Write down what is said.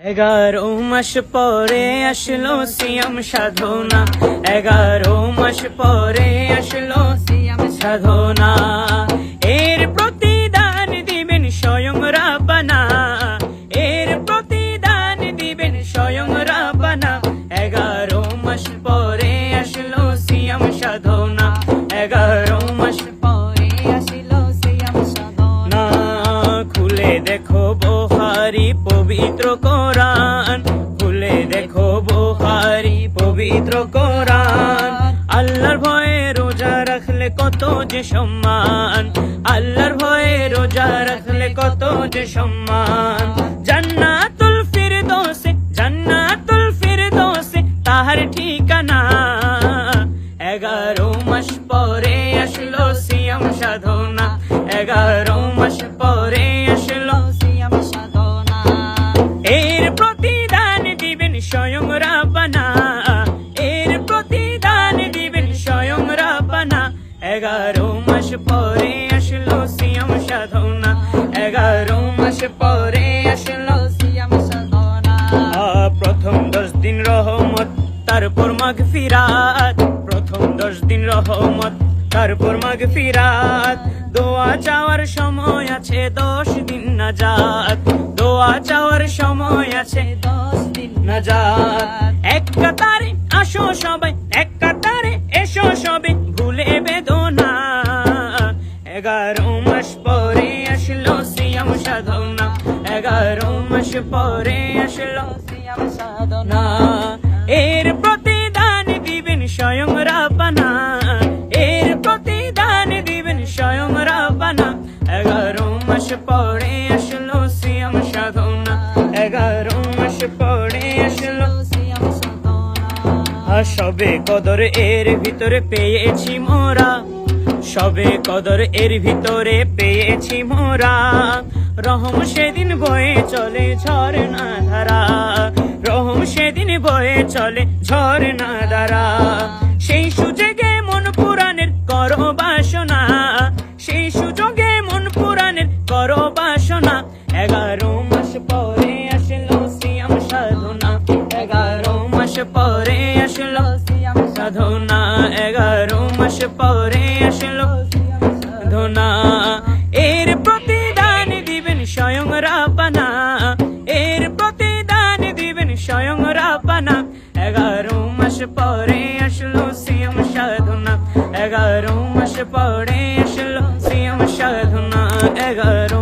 এগারো মাস পরে আসলো সিয়াম সাধনা। এগারো মাস পরে আসলো সিয়াম সাধনা। এর প্রতিদান দিবেন স্বয়ং রাবানা এর প্রতিদান দিবেন স্বয়ং রাবানা বোহারি পবিত্র কোরআন। খুলে দেখো বোহারি পবিত্র কোরআন। আল্লাহর ভয়ে রোজা রাখলে কত যে সম্মান। আল্লাহর ভয়ে রোজা রাখলে কত যে সম্মান। জান্নাতুল ফিরদৌসে জান্নাতুল ফিরদৌসে তাহার ঠিকানা। এগারো মাস পরে আসলো সিয়াম সাধনা। এগারো রাবানা। এর প্রতিদান দিবেন স্বয়ং রাবানা। এগারো মাস পরে আসলো সিয়াম সাধনা। এগারো মাস পরে আসলো সিয়াম সাধনা। প্রথম দশ দিন রহমত, তারপর মাঘ ফিরাত। প্রথম দশ দিন রহমত, তারপর মাঘ ফিরাত। দোয়া চাওয়ার সময় আছে দশ দিন নাজাত। দোয়া চাওয়ার সময় আছে দশ দিন নাজাত। এক কাতারে আসো সবাই। এক কাতারে এসো সবে ভুলে বেদনা। এগারো মাস পরে আসলো সিয়াম সাধনা। এগারো মাস পরে আসলো সিয়াম সাধনা। এর প্রতিদান দিবেন স্বয়ং রাবানা এর প্রতিদান দিবেন স্বয়ং রাবানা এগারো মাস পরে আসলো সিয়াম সাধনা। এগারো মাস পরে আসলো সবে কদর এর ভিতরে পেয়েছি মোরা। সবে কদর এর ভিতরে পেয়েছি মোরা। রহম সেদিন বয়ে চলে ঝর্ণা ধারা। রহম সেদিন বয়ে চলে ঝর্ণা ধারা। সেই সুযোগে মন পুরাণের কর বাসনা। আসলো। সাধনা এগারো মাস পরে আসলো। সাধনা এর প্রতিদান দিবেন স্বয়ং রাপানা এর প্রতিদান দিবেন স্বয়ং রাপানা এগারো মাস পরে আসলো সিএম সাধনা। এগারো মাস পরে আসলো সিএম সাধনা। এগারো